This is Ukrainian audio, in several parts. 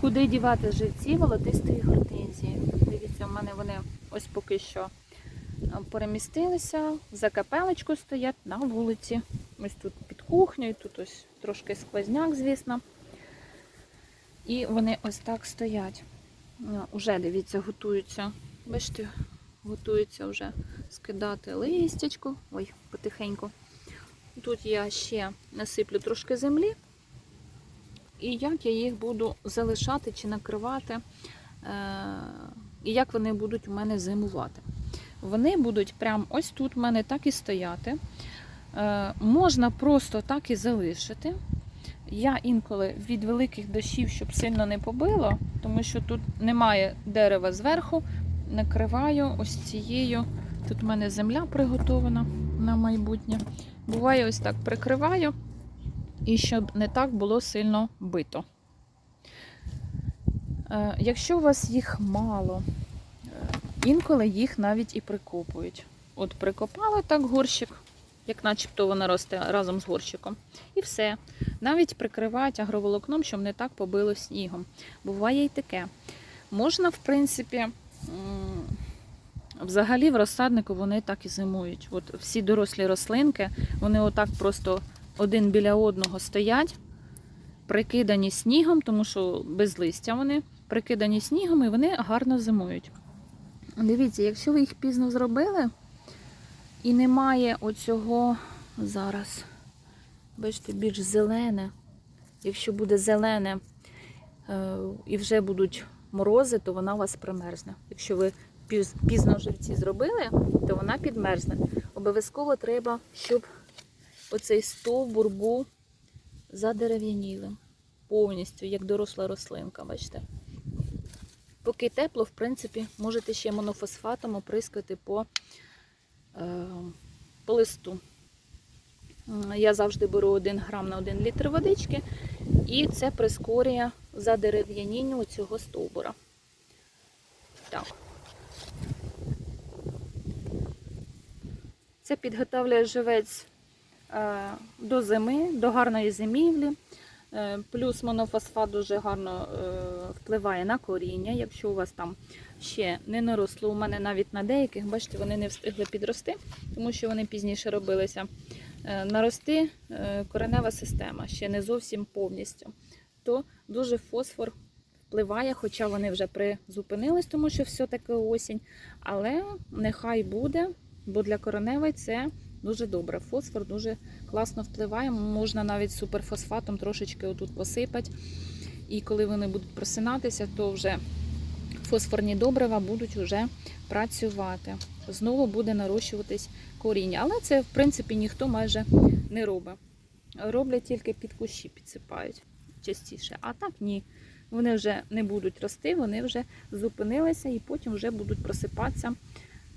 Куди дівати живці волотистої гортензії? Дивіться, у мене вони ось поки що е, перемістилися, за капелечку стоять на вулиці. Ось тут під кухнею, тут ось трошки сквозняк, звісно. І вони ось так стоять. Ну, Уже, дивіться, готуються. Бачите, готуються вже скидати листячку. Ой, потихеньку. Тут я ще насиплю трошки землі. І як я їх буду залишати чи накривати, е, і як вони будуть у мене зимувати. Вони будуть прямо ось тут у мене так і стояти. Е, Можна просто так і залишити. Я інколи від великих дощів, щоб сильно не побило, тому що тут немає дерева зверху, накриваю ось цією. Тут в мене земля приготована на майбутнє. Буває, ось так прикриваю, і щоб не так було сильно бито. Е, Якщо у вас їх мало, е, інколи їх навіть і прикопують. От прикопали так горщик, як начебто вона росте разом з горщиком. І все. Навіть прикривають агроволокном, щоб не так побило снігом. Буває і таке. Можна, в принципі, взагалі в розсаднику вони так і зимують. От всі дорослі рослинки, вони отак просто один біля одного стоять, прикидані снігом, тому що без листя вони прикидані снігом і вони гарно зимують. Дивіться, якщо ви їх пізно зробили і немає оцього зараз, бачите, більш зелене. Якщо буде зелене е, і вже будуть морози, то вона у вас примерзне. Якщо ви пізно живці зробили, то вона підмерзне. Обов'язково треба, щоб оцей стовбур був задерев'янілим. Повністю, як доросла рослинка, бачите. Поки тепло, в принципі, можете ще монофосфатом оприскати по, е, по листу. Я завжди беру 1 грам на 1 літр водички, і це прискорює задерев'яніння цього стовбура. Так. Це підготовлює живець до зими, до гарної зимівлі. Е, Плюс монофосфат дуже гарно е, впливає на коріння. Якщо у вас там ще не наросло, у мене навіть на деяких, бачите, вони не встигли підрости, тому що вони пізніше робилися. Е, Нарости е, коренева система ще не зовсім повністю. То дуже фосфор впливає, хоча вони вже призупинились, тому що все-таки осінь. Але нехай буде, бо для кореневої це дуже добре. Фосфор дуже класно впливає. Можна навіть суперфосфатом трошечки отут посипати. І коли вони будуть просинатися, то вже фосфорні добрива будуть вже працювати. Знову буде нарощуватись коріння. Але це, в принципі, ніхто майже не робить. Роблять тільки під кущі, підсипають частіше. А так ні. Вони вже не будуть рости, вони вже зупинилися і потім вже будуть просипатися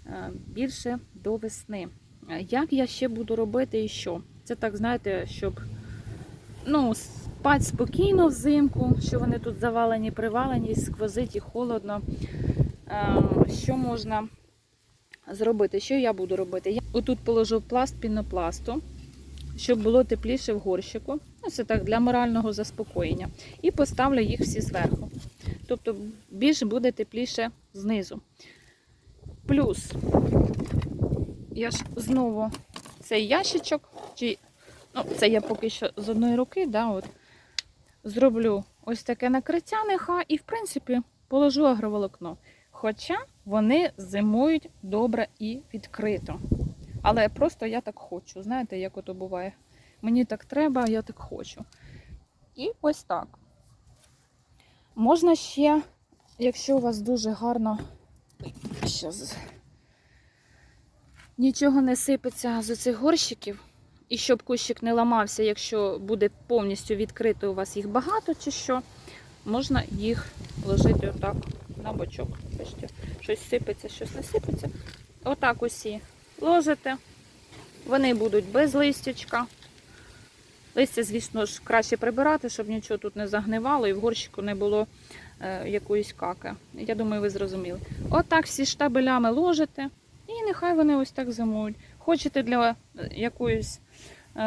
е, більше до весни. Е, Як я ще буду робити і що? Це так, знаєте, щоб ну, спати спокійно взимку, що вони тут завалені, привалені, сквозить і холодно. Е, Що можна зробити? Що я буду робити? Я отут положу пласт пінопласту, щоб було тепліше в горщику. Ну, це так для морального заспокоєння. І поставлю їх всі зверху. Тобто більш буде тепліше знизу. Плюс я ж знову цей ящичок, чи, ну, це я поки що з одної руки, да, от, зроблю ось таке накриття нехай і, в принципі, положу агроволокно. Хоча вони зимують добре і відкрито. Але просто я так хочу. Знаєте, як ото буває? Мені так треба, я так хочу. І ось так. Можна ще, якщо у вас дуже гарно. Щас. Нічого не сипеться з оцих горщиків. І щоб кущик не ламався, якщо буде повністю відкрито, у вас їх багато чи що, можна їх ложити отак на бочок. Бачите, щось сипеться, щось не сипеться. Отак усі ложите. Вони будуть без листячка. Листя, звісно ж, краще прибирати, щоб нічого тут не загнивало і в горщику не було е, якоїсь каки. Я думаю, ви зрозуміли. Отак всі штабелями ложите, і нехай вони ось так зимують. Хочете для якоїсь, е,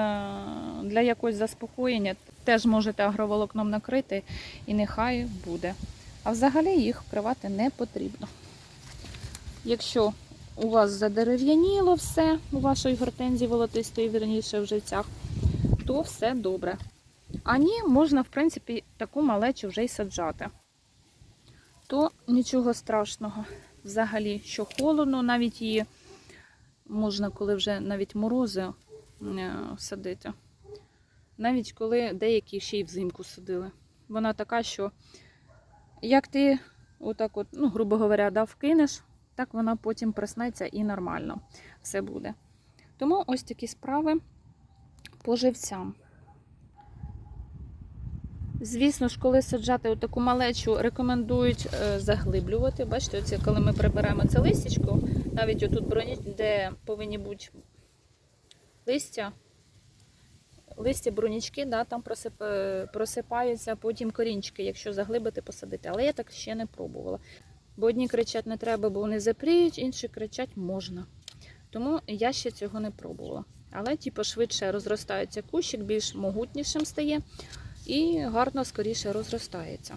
для якогось заспокоєння, теж можете агроволокном накрити і нехай буде. А взагалі їх вкривати не потрібно. Якщо у вас задерев'яніло все у вашої гортензії волотистої, вірніше в живцях, то все добре. А ні, можна, в принципі, таку малечу вже й саджати. То нічого страшного. Взагалі, що холодно, навіть її можна, коли вже навіть морози е, садити. Навіть коли деякі ще й взимку садили. Вона така, що як ти отак, от, ну, грубо говоря, да, вкинеш, так вона потім проснеться і нормально все буде. Тому ось такі справи по живцям. Звісно ж, коли саджати таку малечу, рекомендують е, заглиблювати. Бачите, оце, коли ми прибираємо це листячко, навіть отут броні, де повинні бути листя, листя, бронічки, да, там просип, е, просипаються потім корінчики, якщо заглибити, посадити. Але я так ще не пробувала. Бо одні кричать не треба, бо вони запріють, інші кричать можна. Тому я ще цього не пробувала. Але типу, швидше розростається кущик, більш могутнішим стає і гарно скоріше розростається.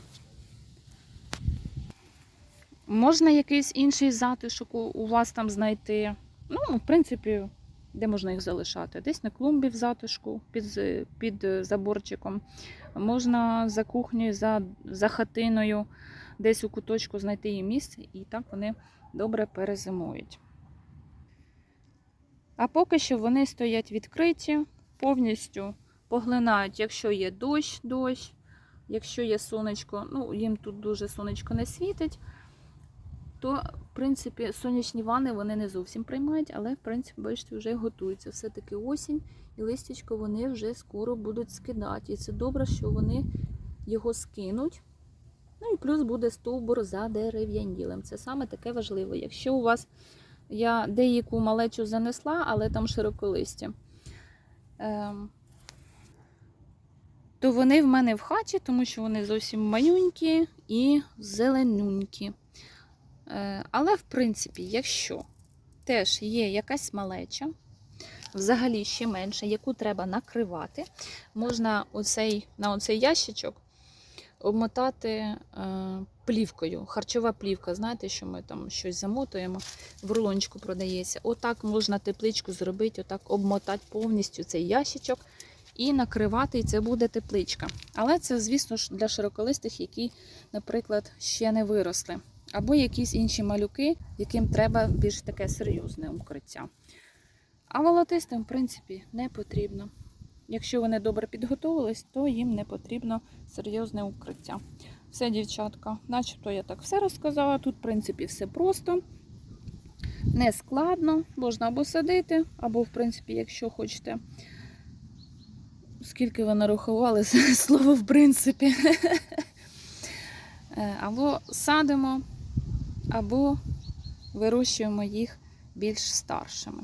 Можна якийсь інший затишок у- вас там знайти. Ну, в принципі, де можна їх залишати? Десь на клумбі в затишку під, під е, заборчиком. Можна за кухнею, за, за хатиною, десь у куточку знайти їм місце, і так вони добре перезимують. А поки що вони стоять відкриті, повністю поглинають, якщо є дощ, дощ, якщо є сонечко, ну їм тут дуже сонечко не світить, то, в принципі, сонячні ванни вони не зовсім приймають, але, в принципі, бачите, вже готуються. Все-таки осінь і листячко вони вже скоро будуть скидати. І це добре, що вони його скинуть. Ну і плюс буде стовбур задерев'янілим. Це саме таке важливо. Якщо у вас я деяку малечу занесла, але там широколисті. Ем, то вони в мене в хаті, тому що вони зовсім манюнькі і зеленюнькі. Е, але, в принципі, якщо теж є якась малеча, взагалі ще менше, яку треба накривати, можна оцей, на оцей ящичок обмотати е, плівкою. Харчова плівка, знаєте, що ми там щось замотуємо, в рулончику продається. Отак можна тепличку зробити, отак обмотати повністю цей ящичок і накривати, і це буде тепличка. Але це, звісно ж, для широколистих, які, наприклад, ще не виросли. Або якісь інші малюки, яким треба більш таке серйозне укриття. А волотистим, в принципі, не потрібно. Якщо вони добре підготовились, то їм не потрібно серйозне укриття. Все, дівчатка, начебто я так все розказала. Тут, в принципі, все просто, не складно. Можна або садити, або, в принципі, якщо хочете. Скільки ви нарахували слово в принципі. Е, Або садимо, або вирощуємо їх більш старшими.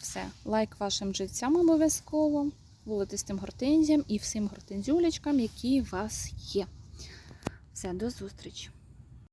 Все, лайк вашим життям обов'язково, волотистим гортензіям і всім гортензюлечкам, які у вас є. Все, до зустрічі!